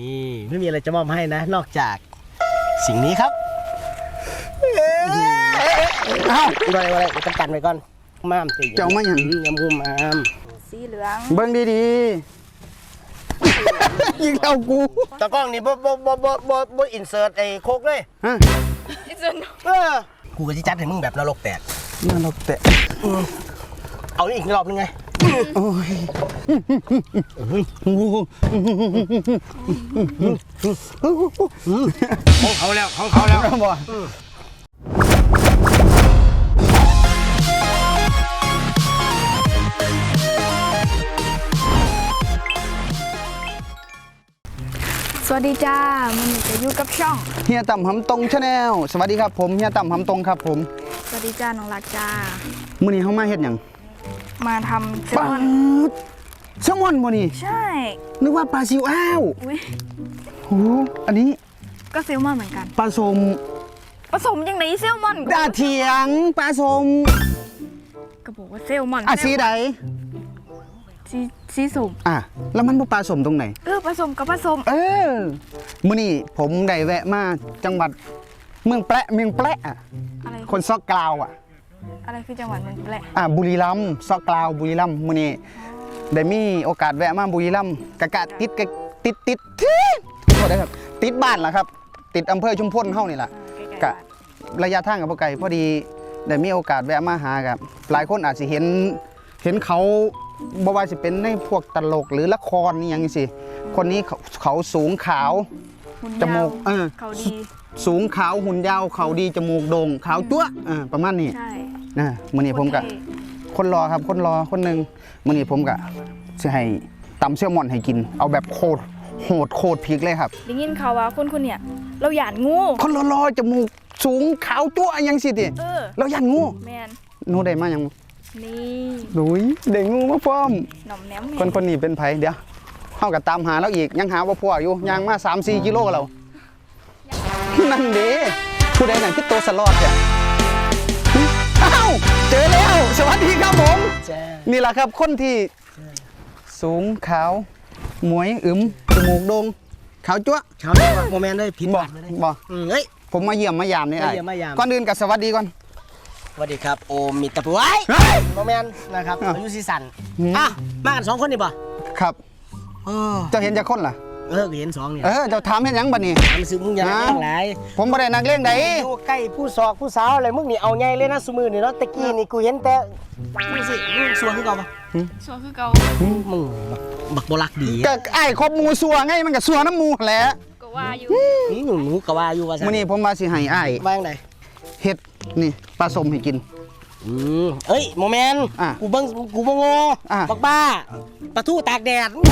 นี่ไม่มีอะไรจะมอบให้นะ นอกจากสิ่งนี้ครับเอ้าอะไรอะไรเดี๋ยวกันกันไว้ก่อนม้ามตีเจ้ามาหยัง ยำมุมอามสีเหลืองเบิ่งดีๆ ยิงเอากูตะกล้องนี่บ่บ่บ่บ่บ่บ่อินเสิร์ตไอ้โคกเลยฮะเออกูก็จะจัดให้มึงแบบนรกแตกน่ารักแตะเอาอีกรอบนึงไง โอ้ยของเขาแล้วของเขาแล้วบ่สวัสดีจ้า มันจะอยู่กับช่อง เฮียต่ำหำตรงชาแนลสวัสดีครับผม เฮียต่ำหำตรงครับผม สวัสดีจ้า น้องรักจ้า มื้อนี้เฮามาเฮ็ดหยัง มาทำเซลปลามอนแซลมอนบ่นี่ใช่ นึกว่าปลาซิวอ้าวอุ้ยโอ้อันนี้ก็เซลมอนเหมือนกัน ปลาสมผสมยังไงเซลมอนดาเถียงปลาสมก็บอกว่าเซลมอนอะสีใดสีสีสุกอะแล้วมันบ่ปลาสมตรงไหน เออผสมกับผสมเออมื่อนี้ผมได้แวะมาจังหวัดเมืองแปะเมืองแปะอะอะไรคนซอกกลาวอะ อะไรคือจังหวัดมันแปลกอะบุรีรัมย์ซอกกลาวบุรีรัมย์มื่อนี้ได้มีโอกาสแวะมาบุรีรัมย์กะกะติดกะติดติดทิดโทษได้ครับ ติดบ้านล่ะครับ ติดอำเภอชุมพลเฮานี่ล่ะใกล้กะระยะทางกับบ่ไกลพอดีได้มีโอกาสแวะมาหากับหลายคนอาจสิเห็นเห็นเขาบ่ว่าสิเป็นในพวกตลกหรือละครนี่ยังสิคนนี้เขาเขาสูงขาวๆหุ่นจมูกยาวเออเขาดีสูงขาวหุ่นยาวเขาดีจมูกโด่งขาวจั๊วะอ่าประมาณนี้ใช่ นะมื้อนี้ผมกะโอเคคนรอครับคนรอคนหนึ่งมื้อนี้ผมกะสิให้ตำเซี่ยวหมอนให้กิน เอาแบบโคตรโหดโคตรพริกเลยครับได้ยินข่าวว่าคนคนเนี่ยเราหยาดงูคนรอๆจมูกสูงขาวจั๊วะยังสิติเออแล้วยันงูแมนหนูได้มายังนี่ดุยได้งูมาพร้อมหน่อมแหนมเนี่ยคนคนนี้เป็นไผเดี๋ยวเฮาก็ตามหาแล้วอีกยังหาบ่พออยู่ยังมา3-4กิโลแล้วนั่นเด้ผู้ใดนั่นคือตัวสลอดเนี่ยอ้าว เจอแล้ว สวัสดีครับผมจ้านี่แหละครับคนที่สูงขาว หมวยอึมจมูกโด่งขาวจั๊วะชาวนี้ว่าโมเมนต์ได้ผิดบพอลากดไปเลยบอกอืมเฮ้ย ผมมาเยี่ยมมายามนี่ไอ้มาเยี่ยมมายาม ก่อนอื่นกับสวัสดีก่อน สวัสดีครับ โอมิตรปุ้ยเฮ้ยโมเมนต์นะครับอะอายุซีสันอืม อะ มากันสองคนนี่ป่ะครับ เออ เจ้าเห็นจะคนล่ะ เออก็เห็นสองเนี่ยเออเจ้าถามเห็นยังบัดนี้ทำซื้อมึงอย่าฮะแย่งหลายผมบ่ได้นักเลี้ยงใดอยู่ใกล้ผู้สอกผู้สาวอะไรมึงนี่เอาไงเลยนะสมือนี่เนาะตะกี้นี่กูเห็นแต่มึงสิมึงสวยคือเก่าปะชัวร์คือเก่ามึงบักบักบลักดีก็ไอ้ครบหมูสัวไงมันก็สัวน้ำหมูแหละก็ว่าอยู่นี่หนูหนูก็ว่าอยู่ว่าซะมื้อนี้ผมมาสิให้อ้ายว่าจังไดเฮ็ดนี่ปลาสมให้กิน อืมเอ้ยโมเมนต์อะกูเบิ่งกูบ่โง่อะ บักบ้าปลาทูตากแดดมึง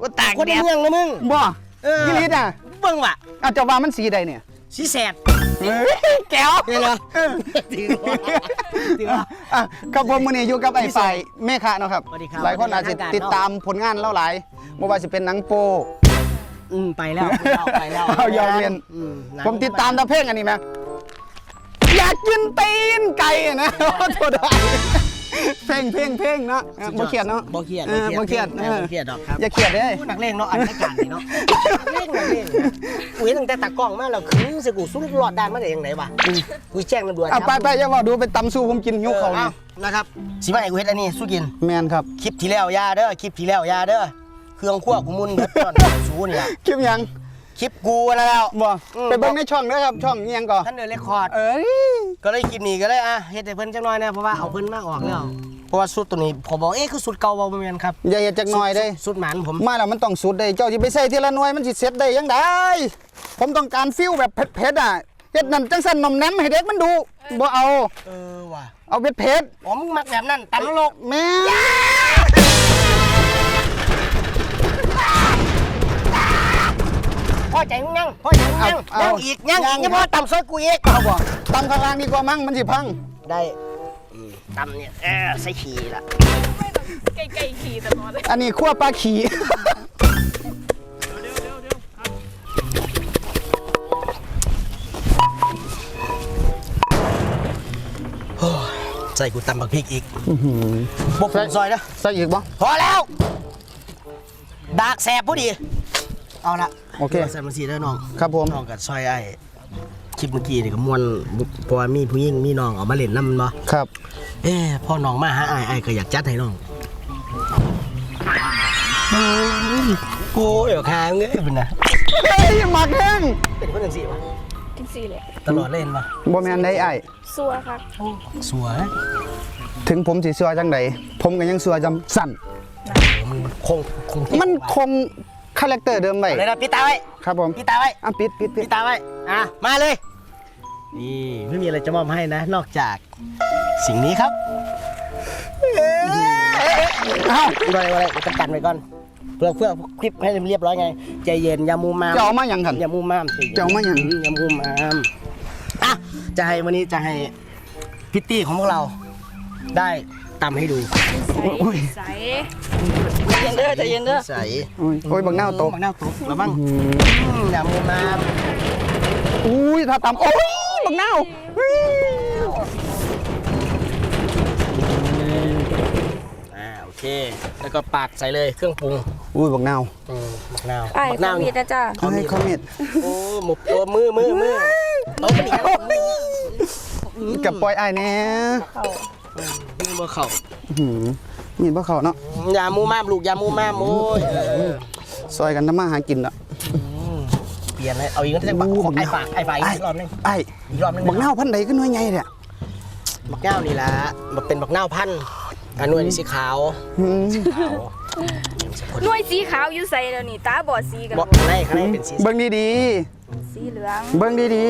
ปืดตากคนแดในดเมืองนะมึง บ่เออพี่ลิศอะเบิ่งว่ะอาจจะว่ามันสีใดเนี่ยสีแสดเฮ้ยแก้วเนี่ยเหรอถือว่าถือว่า อะครับผมมื้อนี้อยู่กับไอ้ฝ่ายแม่ค้าเนาะครับ สวัสดีครับหลายคนอาจจะสวัสดีครับ ติดตามผลงานเล่าหลายบ่ว่าสิเป็นหนังโป อืมไปแล้วไปแล้วเอายอมเรียน อืหนังผมติดตามแตะเพลงอันนี้ไหม อยากกินตีนไก่นะโทษได้เพลงเพลงเพลงเนาะเออบ่เครียดเนาะบ่เครียดออบ่เครียดเออบ่เครียดดอกครับอย่าเครียดเด้ผู้นักเลงเนาะอันนักการนี่เนาะนักเลงนักเลงนะกูเห็นตั้งแต่ตากล้องมาแล้วคือสิกูสุดรอดด้านมาได้ยังไงวะกูแจ้งตำรวจเอาไปไปอย่าบอกดูไปตำสู้ผมกินหิวเขาวเอนี่อนะครับสิมาให้กูเฮ็ดอันนี้สู้กินแมนครับคลิปที่แล้วอยาเด้อคลิปที่แล้วอยาเด้อเครื่องคั่วกูมุนเบิดตอนสู้เนี่ยคลิปหยัง คลิปกูนะแล้ว บ่อืม ไปเบิ่งในช่องเด้อครับช่องอิหยังก่อท่านเดินเรคคอร์ด เอ้ยก็เลยคลิปนี้ก็เลยอะเฮ็ดให้เพิ่นจังหน่อยนะเพราะว่าเอาเพิ่นมาออกแล้วเพราะว่าสุดตัวนี้ผมบอกเอ๊ะคือสุดเก่าบ่แม่นครับอย่าเฮ็ดจักหน่อยเด้ สุดหมันผมมาแล้วมันต้องสุดได้เจ้าสิไปใส่ทีละหน่วยมันสิเสร็จได้ยังไดผมต้องการฟิลแบบเผ็ดๆอะเฮ็ดนั่นจังซั่นหนมแหนมให้เด็กมันดูบ่เอาเออว่ะเอาเผ็ดอ๋อมึงมักแบบนั้นตำนรกๆแม่ พ่อใจมึงยังพ่อใจมึงยังยังอีกยังอีกยังพ่อตำซอยกูอีกเอาบ่ตำข้างล่างดีกว่ามั้งมันสิพัง ได้อืมตำเนี่ยเออใส่ขี้ละไก่ไก่ขี่ตลอดเลยอันนี้ขั้วปลาขี่ ใส่กูตำบักพริกอีกบกผงซอยนะใส่อีกบ่พอแล้วดากแสบพอดี เอาละโอเค ใส่มาสีแล้วน้องครับผม น้องกับซอยไอ้คลิปเมื่อกี้นี่ก็ม่วนเพราะว่ามีผู้หญิงมีน้องเอามาเล่นน้ำมันบ่ครับ เอ๊ะพ่อน้องมาหาไอ้ไอ้ายก็อยากจัดให้น้องโอ้ยหางเงี้ยเป็นนะเฮ้ยหมักแห้งเป็นคนจังซี่ปะกินสี่เลยตลอดเล่นปะบ่แม่นได้ไอ้ายซัวครับสวย ถึงผมสิซัวจังใดผมก็ยังซัวจำสั่น มันคงคงมันคง คาแรคเตอร์เดิมไว้อะไรนะปิดตาไว้ครับผมปิดตาไว้อะปิดปิดปิปิดดตาไว้อะมาเลยนี่ไม่มีอะไรจะมอบให้นะ นอกจากสิ่งนี้ครับเอ้าอะไรอะไรจะกันไว้ก่อนเพื่อเพื่อคลิปให้เรียบร้อยไงใจเย็นอย่ามูมามจะเอามาหยังกันอย่ามูมามใจย็นจะเอามาหยังอย่ามูมามอะจะให้วันนี้จะให้พิตตี้ของพวกเราได้ ตำให้ดูโอ้ยใสใจเย็นเด้อใจเย็นเด้อใส่โอ้ยโอ้ยบักหน้าวตกบักหน้าตกระวังอย่ามูมามอุ้ยถ้าตำโอ้ยบักหน้าวเฮ้ยอ่าโอเค แล้วก็ปากใส่เลยเครื่องปรุงอุ้ยบักหน้าวอืมบักนาวไอ้บักข้านาววมีนี่ดนะจ้าเฮ้ยคอมเมดโอ้หมกตัวมือมือมือเอาไปนี่กับปล่อยไอ้ายแน่ เข้า มือมือเข่าหืมมีบ่เขาเนาะอย่ามูมามลูกอย่ามูมามโอ้ยเออซอยกันทำมาหากินละเปลี่ยนเลยเอาอีกทีบักของไอ้ฝากไอ้ฝากอีกรอบนึงไอ้อีกรอบนึงบักหน้าวพันใดขึ้นน้อยใหญ่เนี่ยบักเน่านี่ละมันเป็นบักเน่าพันธุ์อันนู้นนี่สีขาวหืมขาวหน่วยสีขาวอยู่ใส่แล้วนี่ตาบอดสีกันบอกข้างในข้างในเป็นสีเบิ่งดีสีเหลือง ๆเบิ่งดี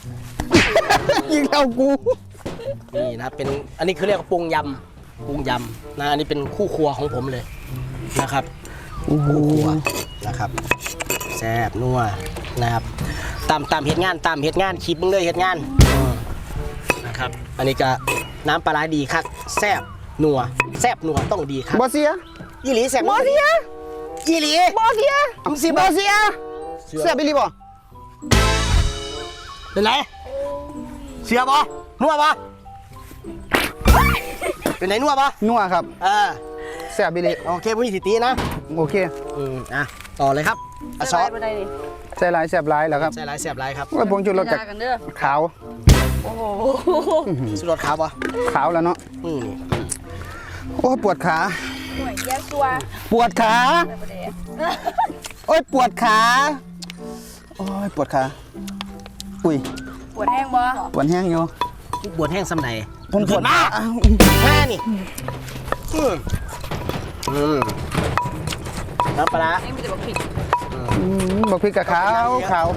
ๆ ยิงเอากู นี่นะเป็นอันนี้คือเรียกว่าปรุงยำปรุงยำนะอันนี้เป็นคู่ครัวของผมเลยนะครับโอ้โหคู่ครัวนะครับแซ่บนัวนะครับตามตามเหตุงานตามเหตุงานคลิปมึงเลยเหตุงานนะครับ อันนี้ก็น้ำปลาร้าดีครับแซ่บนัวแซ่บนัวต้องดีครับบ่เสียอีหลีแซ่บบ่เสียอีหลีบ่เสียมึงสิบ่เสียเสียไปรีบ่เป็นไรเสียบ่นัวบ่ เป็นไหนนัวบ่นัวครับเออเสียไปรีโอเคพี่สิตีนะ โอเคอืมอะต่อเลยครับอะซอสไปได้ดิใส่หลายแซ่บหลายแล้วครับใส่หลายแซ่บหลายครับว่าผงชูรสจากกันเด้อขาวโอ้โหสุดรสขาวบ่ขาวแล้วเนาะอืมนี่โอ้ยปวดขาหน่วยแย่ซัวปวดขาไปประเดี๋ยวโอ้ยปวดขา โอ้ยปวดขา อุ้ย ปวดแห้งบ่ปวดแห้งอยู่บวชแห้งสำไหน ผมปวดมาอ้าวแม่นี่อืมอืมน้ำปลาร้าเอ็งมีแต่บอกผิดอืมบอกพริกกับขาวขาว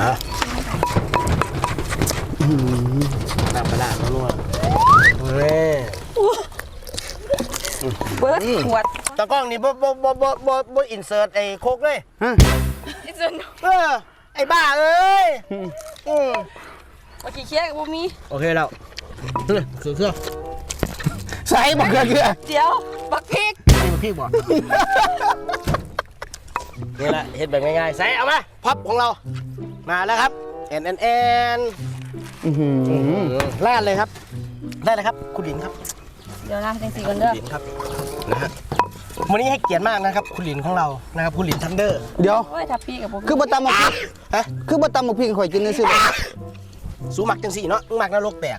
อะน้ำปลาร้านัวๆนี่เบิร์ดขวดตากล้องนี่บ่บ่บ่บ่บ่บ่อินเสิร์ตไอ้โคกเลยฮะอีส่วนเออ ไอ้บ้าเอ้ยอืมว่าขี้เคี้ยกับบ่มีโอเคแล้วเฮ้ยคือเครื่องใส่บอกเกลือเกลือเดี๋ยวบักพริกนี่มันพี่บอกนี่แหละเห็ดแบบง่ายๆใส่เอามาพับของเรา มาแล้วครับแอนแอนแอนอื้อหือลาดเลยครับได้เลยครับ คุณหลินครับ เดี๋ยวนะจังสีกันเด้อหลินครับนะฮะ วันนี้ให้เกียรติมากนะครับ คุณหลินของเรานะครับคุณหลินทันเดอร์เดี๋ยวโอ้ยทับพี่กับบ่มีคือบ่ตำมาพริกฮะคือบ่ตำมาพริกข่อยกินซื่อสูหมักจังสี่เนาะมึงหมักนรกแตก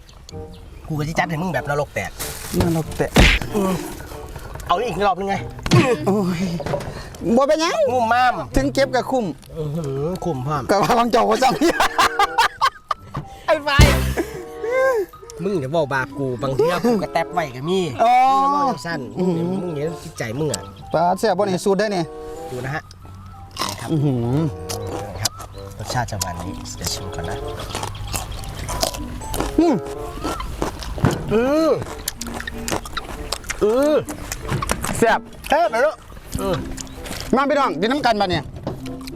กูก็จะจัดให้มึงแบบนรกแตกๆนั่นเราแตะเอาอีกรอบนึงไงโอ้ยบ่เป็นหยังงุ่มม่ามถึงเก็บกับคุ้มอื้อหือคุมพร้อม กับว่าบางเจ้าก็ซ้ำ ไอ้ไฟ มึงอย่าบอกบาปกูบางทีกูกระแตบไว้ก็มีอ๋อ มึงอย่าบอกจังสั้นมึงเนี่ยมึงเนี่ยจิตใจมึงอะปลาแซ่บบ่นี่สูตรได้นี่ดูนะฮะนะครับอื้อหือนะครับรสชาติจะประมาณนี้เดี๋ยวชิมก่อนนะอืมอืออือแซ่บแซ่บเลยเนาะอือมาพี่น้องกินน้ำกันบัดเนี่ย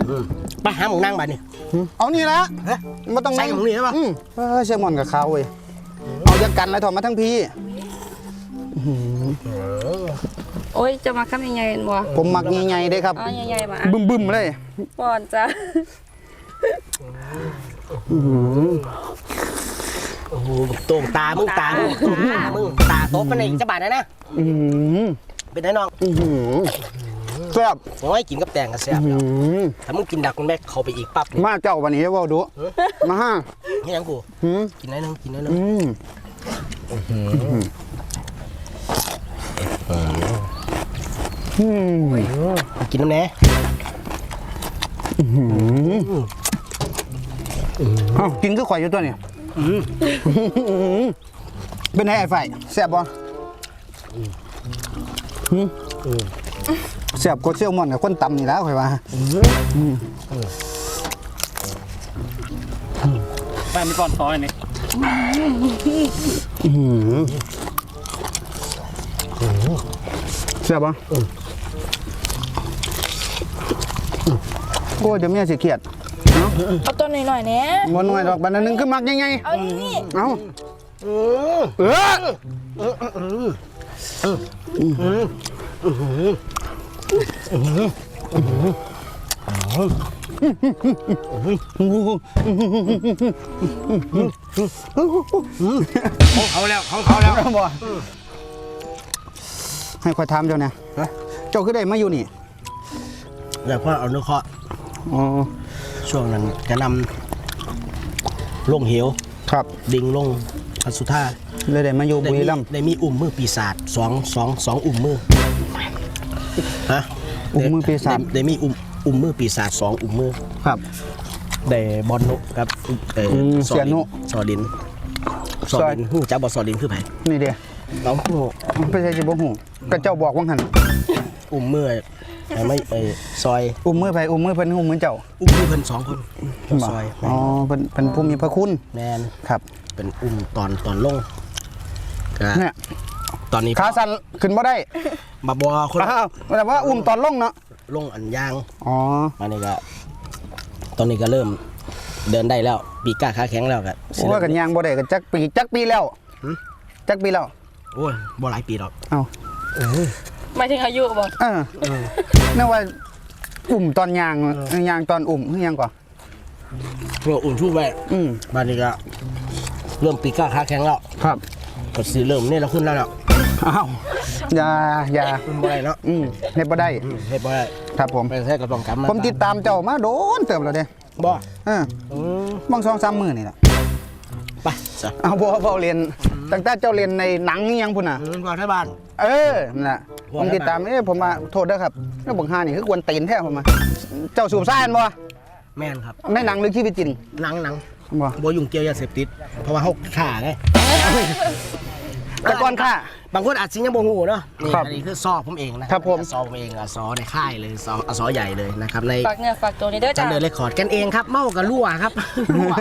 อือไปหาหมูนั่งบัดนี่หืมเอานี่ละเฮ้ยบ่ต้องใส่ของนี่ได้ปะ อืมเออเชื่อมอนกับเขาเว้ยเอา จักกันแล้วถอดมาทั้งพี่โอ้ยจะมาคำยังไงกันบ่ผมมักใหญ่ๆเด้ครับเอใหญ่ๆมาบึ้มๆเลยป้อนจ้ะโอ้โหต่งตามึงตามึงตามึงตาโต๊ะมันไหนจะบาดนะนะเป็นไงน้องแซ่บโอ้ยกินกับแตงกับแซ่บแล้วถ้ามึงกินดักมันแม่เขาไปอีกปั๊บมาเจ้าวันนี้เว่าดูมาฮะนี่ยังกูกินได้นึงกินได้นึงอืมอืม กินน้ำแน่เอ้ากินคือข่อยอยู่ตัวนี่เป็นไงไอ้ไฟแซ่บบ่หืมแซ่บกว่าเซี่ยวม่อนกับคนตำนี่แล้วข่อยว่าไปไมีก่อนซอยนี่ แซ่บบ่โอ้เดี๋ยวเมียสิเครียดเอาตัวหน่อยๆเนี่ยบ่น้อยดอกบัดนั้นหนึงคือมักยังไงเอานี่เอ้าอืมเออของ เขาแล้วของเขาแล้วบ่ให้ข่อยถามเจ้าเนี่ยเจ้าคือได้มาอยู่นี่อยากว่าเอาเนื้อเคาะอ๋อช่วงนั้นจะนำลงเหวครับ ดิ่งลงอสุธาเลยได้มาอยู่ได้บุมีรีรัมย์ได้มีอุ่มมือปีศาจสองสองสองอุ่มมือฮะอุ้มมือปีศาจได้ได้มีอุ่ม อุ่มมือปีศาจสองอุ่มมือครับ ได้บอลนุครับเอออืมสอเสียดินุสอดินสอดินหูจักบ่สอดินคือไผนี่เด้เอาหูไปใช่สิบ่ฮู้ก็เจ้าบอกว่าหั่นอุ่มมือไอ้ไม่ไอ้ซอยอุ้มมือไปอุ้มมือเพิ่นอุ้มมือเจ้าอุ่มมือเพิ่นสองคนซอยอ๋อเพิ่นเพิ่นผู้มีพระคุณแมนครับเป็นอุ่มตอนตอนลงก็เนี่ยตอนนี้ขาสั่นขึ้นบ่ได้มาบัวคนละอ้าวแต่ว่าอุ้มตอนลงเนาะ ลงอันยางอ๋อมานี่ก็ตอนนี้ก็เริ่มเดินได้แล้ว ปีกล้าขาแข็งแล้วก็สิว่ากันยางบ่ได้ก็จักปีจักปีแล้วหืมจักปีแล้วโอ้ยบ่หลายปีหรอกเอ้าหมายถึงอายุบ่เออนึกว่าอุ้มตอนยางยางตอนอุ้มคือหยังก่อนเพื่ออุ่นชูไว้อืมมานี่ก็เริ่มปีกล้าขาแข็งแล้วครับก็สิเริ่มนี่เราขึ้นแล้วเนาะอ้าว อย่าอย่าขึ้นบ่ได้เนาะอืมเฮ็ดบ่ได้อืมเฮ็ดบ่ได้ครับผมไปแท้ก็ต้องกลับมาผมติดตามเจ้ามาโดนเติมแล้วเด้บ่เอออืมบางสองสามมื้อนี่ล่ะไปจ้ะเอาบ่บ่เรียนตั้งแต่เจ้าเรียนในหนังนี่ยังพุ่นน่ะอืมว่าที่บ้าน เออนั่นน่ะว่าผมติดตามเอ้ยผมมาโทษเด้อครับแล้วบังหานี่คือกวนตีนแท้ผมมาเจ้าสูบซ่านบ่แม่นครับในหนังหรือชีวิตจริงหนังหนังบ่บ่ยุ่งเกี่ยวยาเสพติด เพราะว่าเฮาฆ่าไงแต่ก่อนค่ะ บางคนอาจสิยังบ่ฮู้เนาะนี่ครับอันนี้คือซอกผมเองนะครับผม ซอกผมเองอะซอในค่ายเลยซออะซอใหญ่เลยนะครับใน ฝากเนื้อฝากตัวนี้เด้อจัจ้านเดอร์เรคคอร์ดกันเองครับ เมากับรั่วครับ รั่ว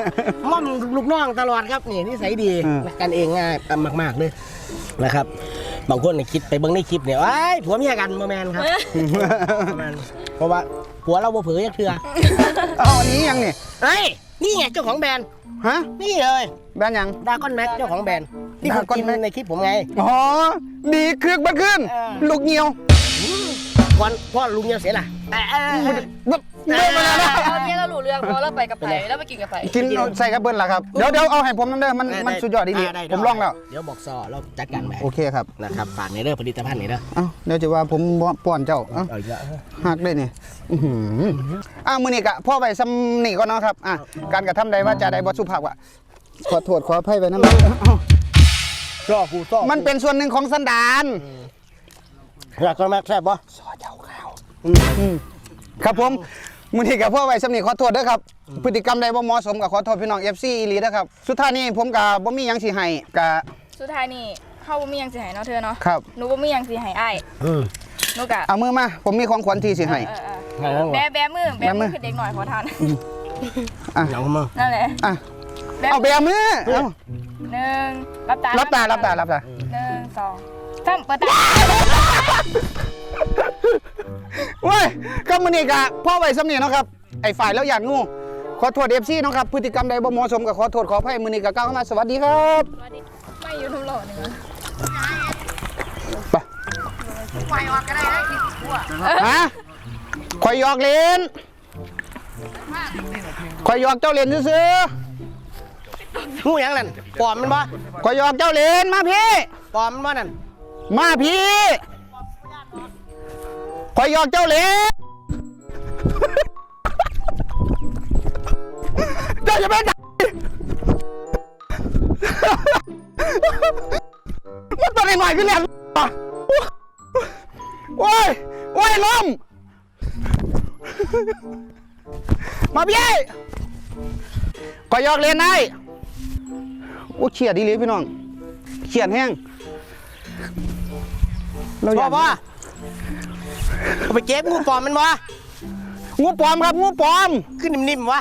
ม่อมลูกน้องตลอดครับนี่นิสัยดีอืม กันเองง่ายมาก ๆ เลยนะครับ บางคนเนี่ยคิดไปเบิ่งในคลิปเนี่ยไอ้ยผัวเมียกันโมแมนครับบ่แม่นเพราะว่าผัวเราบ่เผยยักเทื่อเอาอันนี้ยังนี่เฮ้ย นี่ไงเจ้าของแบรนด์ฮะนี่เลยแบรนด์หยังดากอนแม็กเจ้าของแบรนด์ที่ผม Dragon กิน Mac ในคลิปผมไง อ๋อ ดีเครือกบัดขึ้น เออ ลูกเหี่ยว ก่อนพ่อลุงเนี่ยเสียล่ะ เอ้ยเอ้ยเอ้ยบัดเดินมาแล้วนะเอาเนี่ยเราหลูเรื่องเพราะเราไปกับไผ่แล้วไปกินกับไผ่กินเอาใส่กระเบิ้ลล่ะครับ เดี๋ยวเดี๋ยวเอาให้ผมน้ำเด้อมันได้มันสุดยอดดีได้ได้ผมลองแล้ว เดี๋ยวบอกซอเราจัดการไปโอเคครับนะครับฝากในเรื่องผลิตภัณฑ์นี่เด้อเอ้าเดี๋ยวจะว่าผมบ่ป้อนเจ้าเอ้าเอาอีกแล้วหักเลยนี่อื้อหืออ้าวมือนี่กะพ่อไปซ้ำนี่ก่อนเนาะครับอะการกระทำใดว่าจะใดบ่สุภาพอะขอโทษขออภัยไว้นะอ้าวซอกูซอมันเป็นส่วนหนึ่งของสันดานดากอนแม็กแซ่บปะซอเจ้าข้าว ครับผมมือนี่กับพ่อไว้ซ้ำนี่ขอโทษเด้อครับ พฤติกรรมใดบ่เหมาะสมกับขอโทษพี่น้อง FC อีหลีนะครับ สุดท้ายนี้ผมกับบ่มีหยังสิให้กะสุดท้ายนี่เฮาบ่มีหยังสิให้เนาะเธอเนาะครับหนูบ่มีหยังสิให้อ้ายอืมหนูกะเอามือมา ผมมีของขวัญที่สิให้เออเออไงนั่งแบวะแบมือแบแบมืมืออคือเด็กหน่อยขอทานอย่างมึงนั่นแหละอะแบเอามืแบมือเอาหนึ่งรับตารัรับตารับตารับตาหนึ่งสองสามเปิดตา เว้ยก็มือนี่กะพ่อไว้ซ้ำนี่เนาะครับ ไอ้ฝ่ายแล้วอยากงูขอโทษ FC เนาะครับ พฤติกรรมใดบ่เหมาะสมกับขอโทษขออภัยมือนี่กะก้าวเข้ามาสวัสดีครับไม่อยู่ทุ่มหล่อหนึ่งไปฮะข่อยหยอกเล่นข่อยหยอกเจ้าเล่นซื่องูหยังนั่นปลอมมันบ่ข่อยหยอกเจ้าเล่นมาพี่ปลอมมันบ่นั่นมาพี่ ข่อยหยอกเจ้าเล่นเจ้าจะเป็นมันตัวหน่อยๆขึ้นแล้วโอ้ย โอ้ยลมมาพี่ข่อยหยอกเล่นได้โอ้เขียดดีเลยพี่น้องเขียดแห้งเราอบ่ยากบ่ เอาไปเก็บงูปลอมมันบ่งูปลอมครับงูปลอมขึ้นนิ่มๆวะ